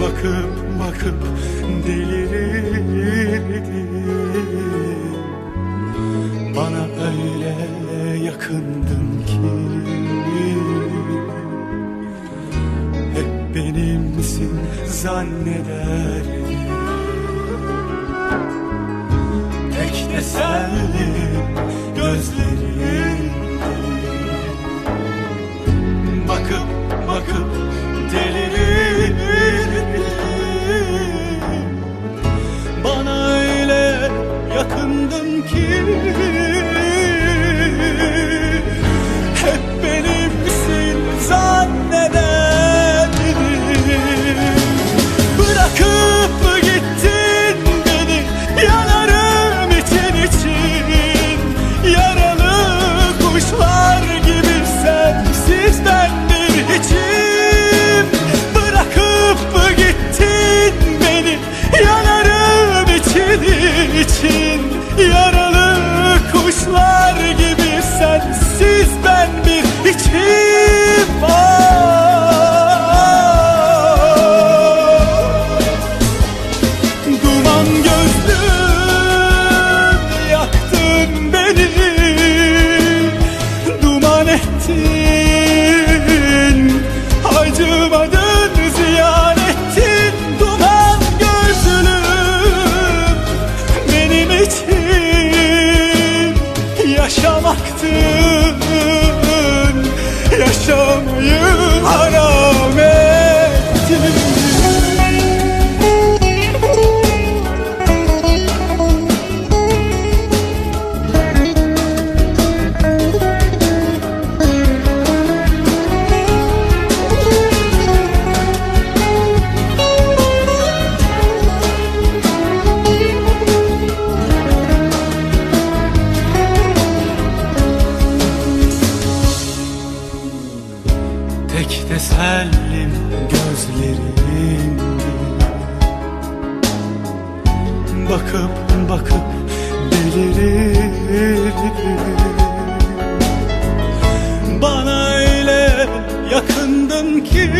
Bakıp bakıp delirirdim Bana öyle yakındın ki. Hep benimsin zannederdim Tek tesellim gözlerinde tesellim gözlerinde Bakıp bakıp delirirdim Bana öyle yakındın ki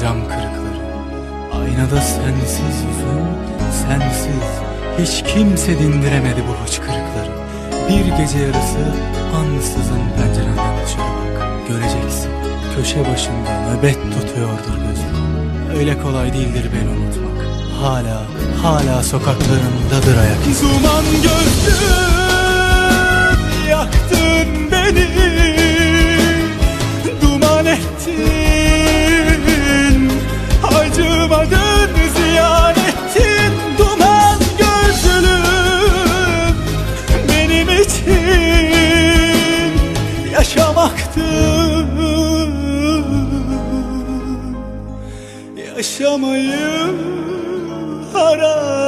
cam kırıkları. Aynada sensiz yüzün Sensiz. Hiç kimse dindiremedi bu hıçkırıkları. Bir gece yarısı ansızın pencerenden dışarı bak. Göreceksin köşe başında nöbet tutuyordur gözüm Öyle kolay değildir beni unutmak. Hala, hala sokaklarımdadır ayak izi. Duman gözlüm yaktın beni. Duman ettin için Yaşamaktın Yaşamayı haram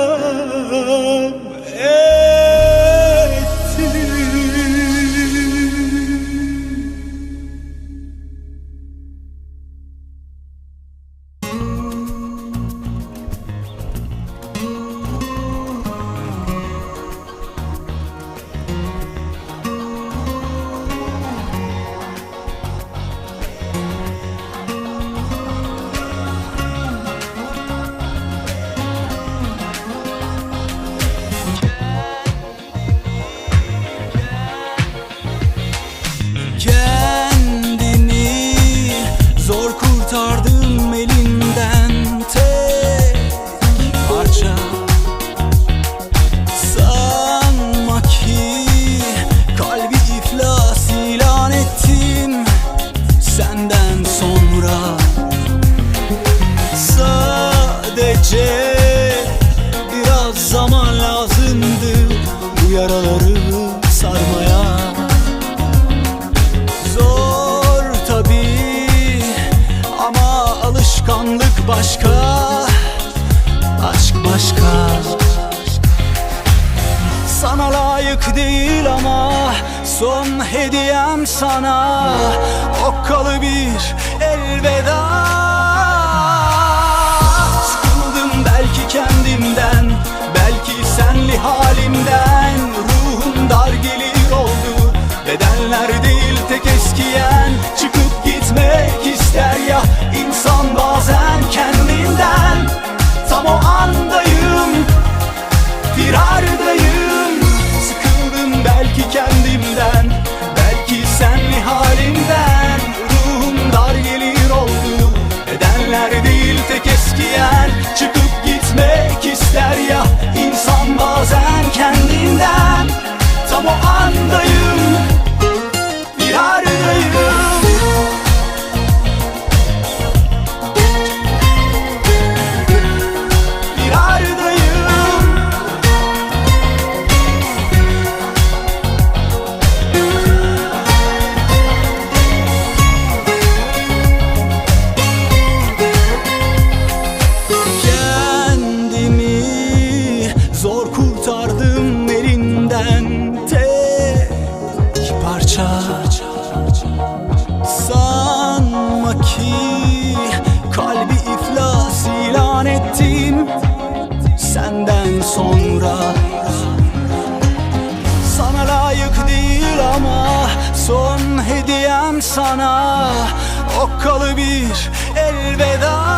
yaraları sarmaya. Zor tabi ama alışkanlık başka. Aşk başka. Sana layık değil ama son hediyem sana. Okkalı bir elveda. Parça. Sanma ki kalbi iflas ilan ettim Senden sonra. Sana layık değil ama Son hediyem sana. Okkalı bir elveda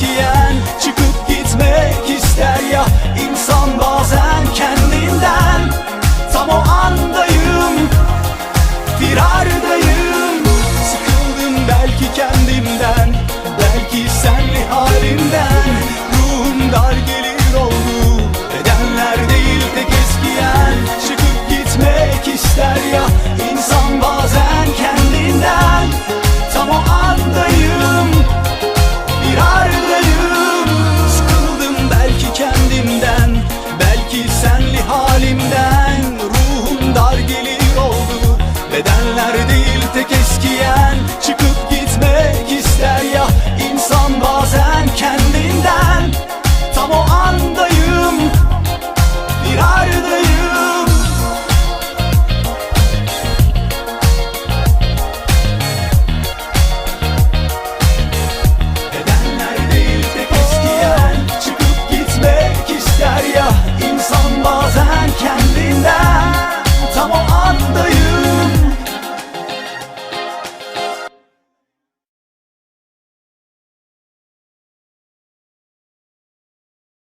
eskiyen Çıkıp gitmek ister ya insan bazen kendinden. Tam o andayım Firardayım Sıkıldım belki kendimden Belki senli halimden. Ruhum dar gelir oldu Bedenler değil tek eskiyen. Çıkıp gitmek ister ya